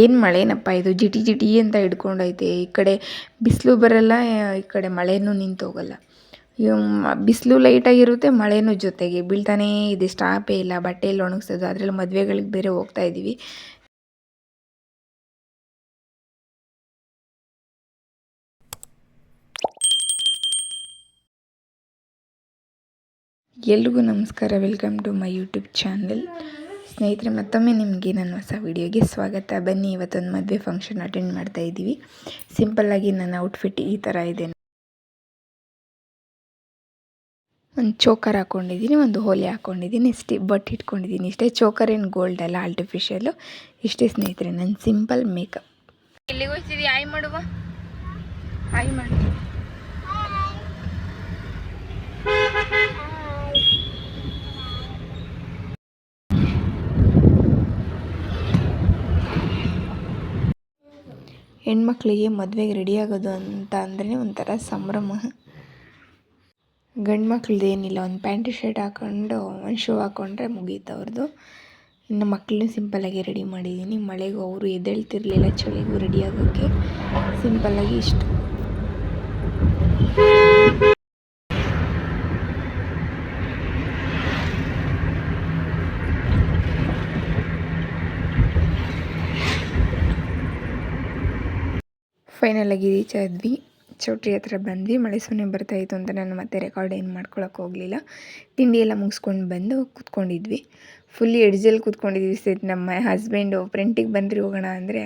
ಏನು ಮಳೆನಪ್ಪ ಇದು ಜಿಟಿ ಜಿಟಿ ಅಂತ ಹಿಡ್ಕೊಂಡೈತೆ. ಈ ಕಡೆ ಬಿಸಿಲು ಬರಲ್ಲ, ಈ ಕಡೆ ಮಳೆನೂ ನಿಂತೋಗಲ್ಲ ಬಿಸಿಲು ಲೈಟಾಗಿರುತ್ತೆ ಮಳೆನೂ ಜೊತೆಗೆ ಬೀಳ್ತಾನೇ ಇದೆ. ಸ್ಟಾಪೇ ಇಲ್ಲ ಬಟ್ಟೆ ಎಲ್ಲ ಒಣಗಿಸೋದು, ಅದರಲ್ಲಿ ಮದುವೆಗಳಿಗೆ ಬೇರೆ ಹೋಗ್ತಾ ಇದ್ದೀವಿ ಎಲ್ರಿಗೂ ನಮಸ್ಕಾರ welcome to my YouTube channel ಸ್ನೇಹಿತರೆ ಮತ್ತೊಮ್ಮೆ ನಿಮಗೆ ನನ್ನ ಹೊಸ ವಿಡಿಯೋಗೆ ಸ್ವಾಗತ. ಬನ್ನಿ ಇವತ್ತೊಂದು ಮದುವೆ ಫಂಕ್ಷನ್ ಅಟೆಂಡ್ ಮಾಡ್ತಾ ಇದ್ದೀವಿ. ಸಿಂಪಲ್ಲಾಗಿ ನನ್ನ ಔಟ್ಫಿಟ್ ಈ ಥರ ಇದೆ. ಒಂದು ಚೋಕರ್ ಹಾಕ್ಕೊಂಡಿದ್ದೀನಿ ಒಂದು ಹೋಲಿ ಹಾಕ್ಕೊಂಡಿದ್ದೀನಿ ಇಷ್ಟೇ ಬಟ್ ಇಟ್ಕೊಂಡಿದ್ದೀನಿ. ಇಷ್ಟೇ ಚೋಕರ್ ಏನು ಗೋಲ್ಡ್ ಅಲ್ಲ ಆರ್ಟಿಫಿಷಿಯಲು ಇಷ್ಟೇ ಸ್ನೇಹಿತರೆ ನನ್ನ ಸಿಂಪಲ್ ಮೇಕಪ್ ಎಲ್ಲಿಗೆ ಹೋಗ್ತಿದ್ದೀವಿ ಆಯ್ ಮಾಡುವ. ಆಯ್ ಮಾಡಿ. ಹೆಣ್ಮಕ್ಳಿಗೆ ಮದುವೆಗೆ ರೆಡಿ ಆಗೋದು ಅಂತ ಅಂದ್ರೆ ಒಂಥರ ಸಂಭ್ರಮ. ಗಂಡು ಮಕ್ಳದ್ದು ಏನಿಲ್ಲ ಒಂದು ಪ್ಯಾಂಟ್ ಶರ್ಟ್ ಹಾಕ್ಕೊಂಡು ಒಂದು ಶೂ ಹಾಕ್ಕೊಂಡ್ರೆ ಮುಗೀತು ಅವ್ರದ್ದು ಇನ್ನು ಮಕ್ಕಳನ್ನೂ ಸಿಂಪಲ್ಲಾಗಿ ರೆಡಿ ಮಾಡಿದ್ದೀನಿ ಮಳೆಗೂ ಅವರು ಎದ್ದೇಳ್ತಿರ್ಲಿಲ್ಲ ಚಳಿಗೂ ರೆಡಿ ಆಗೋಕ್ಕೆ ಸಿಂಪಲ್ಲಾಗಿ ಇಷ್ಟು. ಫೈನಲಾಗಿ ರೀಚ್ ಆದ್ವಿ. ಚೌಟ್ರಿ ಹತ್ರ ಬಂದ್ವಿ. ಮಳೆ ಸೊನ್ನೆ ಬರ್ತಾಯಿತ್ತು ಅಂತ ನಾನು ಮತ್ತೆ ರೆಕಾರ್ಡ್ ಏನು ಮಾಡ್ಕೊಳಕ್ಕೆ ಹೋಗಲಿಲ್ಲ. ತಿಂಡಿ ಎಲ್ಲ ಮುಗಿಸ್ಕೊಂಡು ಬಂದು ಕೂತ್ಕೊಂಡಿದ್ವಿ. ಫುಲ್ಲಿ ಎಡ್ಜಲ್ಲಿ ಕೂತ್ಕೊಂಡಿದ್ವಿ ಸರ್ ನಮ್ಮ ಹಸ್ಬೆಂಡು ಫ್ರೆಂಟಿಗೆ ಬಂದ್ರಿ ಹೋಗೋಣ ಅಂದರೆ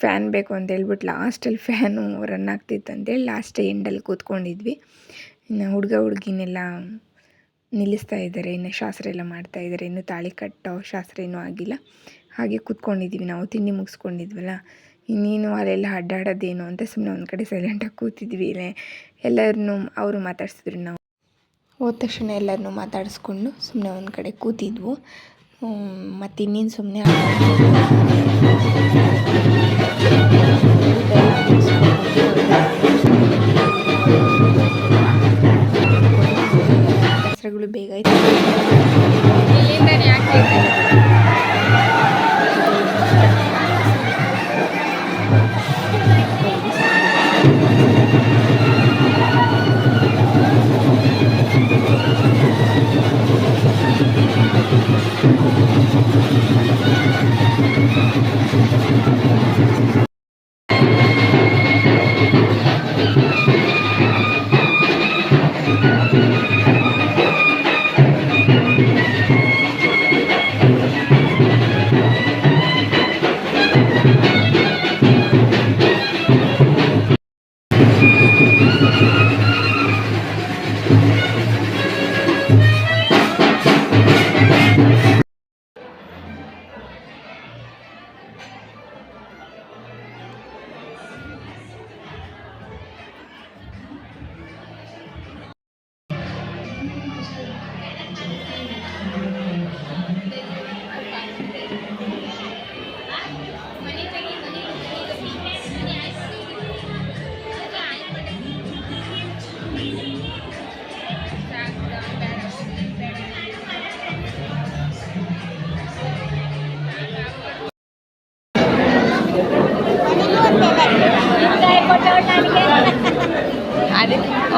ಫ್ಯಾನ್ ಬೇಕು ಅಂತ ಹೇಳ್ಬಿಟ್ಟು ಲಾಸ್ಟಲ್ಲಿ ಫ್ಯಾನು ರನ್ ಆಗ್ತಿತ್ತು ಅಂತೇಳಿ ಲಾಸ್ಟ್ ಎಂಡಲ್ಲಿ ಕೂತ್ಕೊಂಡಿದ್ವಿ. ಇನ್ನು ಹುಡುಗ ಹುಡುಗಿನೆಲ್ಲ ನಿಲ್ಲಿಸ್ತಾ ಇದ್ದಾರೆ. ಇನ್ನು ಶಾಸ್ತ್ರ ಎಲ್ಲ ಮಾಡ್ತಾ ಇದ್ದಾರೆ. ಇನ್ನು ತಾಳಿ ಕಟ್ಟೋ ಶಾಸ್ತ್ರ ಏನೂ ಆಗಿಲ್ಲ. ಹಾಗೆ ಕೂತ್ಕೊಂಡಿದ್ವಿ, ನಾವು ತಿಂಡಿ ಮುಗಿಸ್ಕೊಂಡಿದ್ವಲ್ಲ. ಇನ್ನೇನು ಅಲ್ಲೆಲ್ಲ ಅಡ್ಡಾಡೋದೇನು ಅಂತ ಸುಮ್ಮನೆ ಒಂದು ಕಡೆ ಸೈಲೆಂಟಾಗಿ ಕೂತಿದ್ವಿ. ಎಲ್ಲರನ್ನೂ ಅವರು ಮಾತಾಡಿಸಿದ್ರು ನಾವು. ಹೋದ ತಕ್ಷಣ ಎಲ್ಲರನ್ನೂ ಮಾತಾಡಿಸ್ಕೊಂಡು ಸುಮ್ಮನೆ ಒಂದು ಕಡೆ ಕೂತಿದ್ವು. ಮತ್ತು ಇನ್ನೇನು ಸುಮ್ಮನೆ ಬೇಗ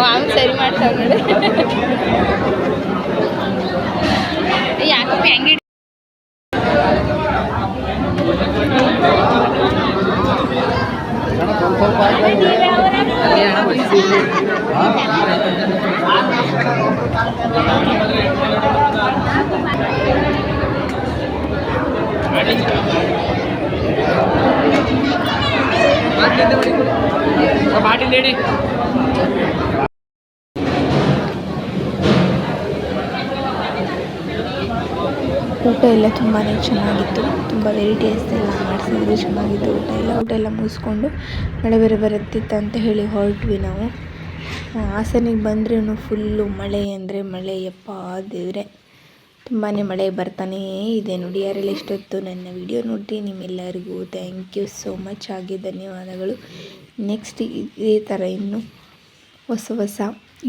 ಅವ್ನು ಸರಿ ಮಾಡ್ತಾವ ನೋಡಿ ಯಾಕಪ್ಪ ಹೆಂಗೆ ಬಾಟಿಲ್ ಊಟ ಎಲ್ಲ ತುಂಬಾ ಚೆನ್ನಾಗಿತ್ತು. ತುಂಬ ವೆರೈಟೀಸ್ ಎಲ್ಲ ಮಾಡಿಸಿದ್ರು, ಚೆನ್ನಾಗಿತ್ತು ಊಟ ಎಲ್ಲ. ಊಟ ಎಲ್ಲ ಮುಗಿಸ್ಕೊಂಡು ಮಳೆ ಬೇರೆ ಬರುತ್ತಿತ್ತು ಅಂತ ಹೇಳಿ ಹೊರಟ್ವಿ ನಾವು. ಹಾಸನಿಗೆ ಬಂದ್ರೂ ಫುಲ್ಲು ಮಳೆ ಅಂದರೆ ಮಳೆ, ಯಪ್ಪ ದೇವ್ರೆ. ತುಂಬಾ ಮಳೆ ಬರ್ತಾನೇ ಇದೆ ನೋಡಿ ಯಾರೆಲ್ಲ ಇಷ್ಟೊತ್ತು ನನ್ನ ವಿಡಿಯೋ ನೋಡಿ ನಿಮ್ಮೆಲ್ಲರಿಗೂ ಥ್ಯಾಂಕ್ ಯು ಸೋ ಮಚ್ ಆಗಿ ಧನ್ಯವಾದಗಳು. ನೆಕ್ಸ್ಟ್ ಇದೇ ಥರ ಇನ್ನು ಹೊಸ ಹೊಸ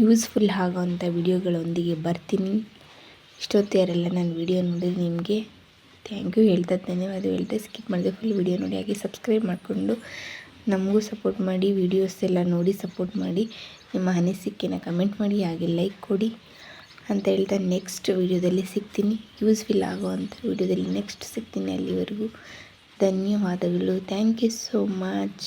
ಯೂಸ್ಫುಲ್ ಆಗೋವಂಥ ವಿಡಿಯೋಗಳೊಂದಿಗೆ ಬರ್ತೀನಿ. ಇಷ್ಟೊತ್ತು ಯಾರೆಲ್ಲ ನನ್ನ ವಿಡಿಯೋ ನೋಡಿದ್ರೆ ನಿಮಗೆ ಥ್ಯಾಂಕ್ ಯು ಹೇಳ್ತಾ ಧನ್ಯವಾದ. ಹೇಳ್ತಾ ಸ್ಕಿಪ್ ಮಾಡಿದೆ ಫುಲ್ ವಿಡಿಯೋ ನೋಡಿ. ಹಾಗೆ ಸಬ್ಸ್ಕ್ರೈಬ್ ಮಾಡಿಕೊಂಡು ನಮಗೂ ಸಪೋರ್ಟ್ ಮಾಡಿ ವೀಡಿಯೋಸ್ ಎಲ್ಲ ನೋಡಿ ಸಪೋರ್ಟ್ ಮಾಡಿ, ನಿಮ್ಮ ಅನಿಸಿಕೆನ ಕಮೆಂಟ್ ಮಾಡಿ, ಹಾಗೆ ಲೈಕ್ ಕೊಡಿ ಅಂತ ಹೇಳ್ತಾ ನೆಕ್ಸ್ಟ್ ವೀಡಿಯೋದಲ್ಲಿ ಸಿಗ್ತೀನಿ. ಯೂಸ್ಫುಲ್ ಆಗೋವಂಥ ವೀಡಿಯೋದಲ್ಲಿ ನೆಕ್ಸ್ಟ್ ಸಿಗ್ತೀನಿ ಅಲ್ಲಿವರೆಗೂ. ಧನ್ಯವಾದಗಳು. ಥ್ಯಾಂಕ್ ಯು ಸೋ ಮಚ್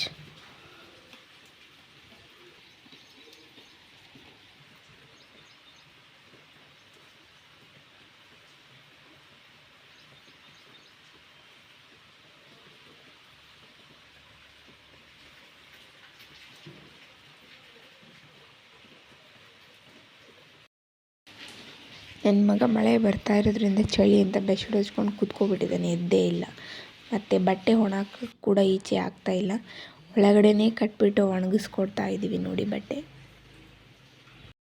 ನನ್ನ ಮಗ ಮಳೆ ಬರ್ತಾ ಇರೋದ್ರಿಂದ ಚಳಿ ಅಂತ ಬೆಡ್ಶೀಟ್ ಹೊಚ್ಕೊಂಡು ಕೂತ್ಕೊಬಿಟ್ಟಿದ್ದಾನೆ, ಎದ್ದೇ ಇಲ್ಲ. ಮತ್ತು ಬಟ್ಟೆ ಒಣಕ್ಕೆ ಕೂಡ ಈಚೆ ಆಗ್ತಾ ಇಲ್ಲ. ಒಳಗಡೆನೇ ಕಟ್ಬಿಟ್ಟು ಒಣಗಿಸ್ಕೊಡ್ತಾ ಇದ್ದೀವಿ ನೋಡಿ ಬಟ್ಟೆ.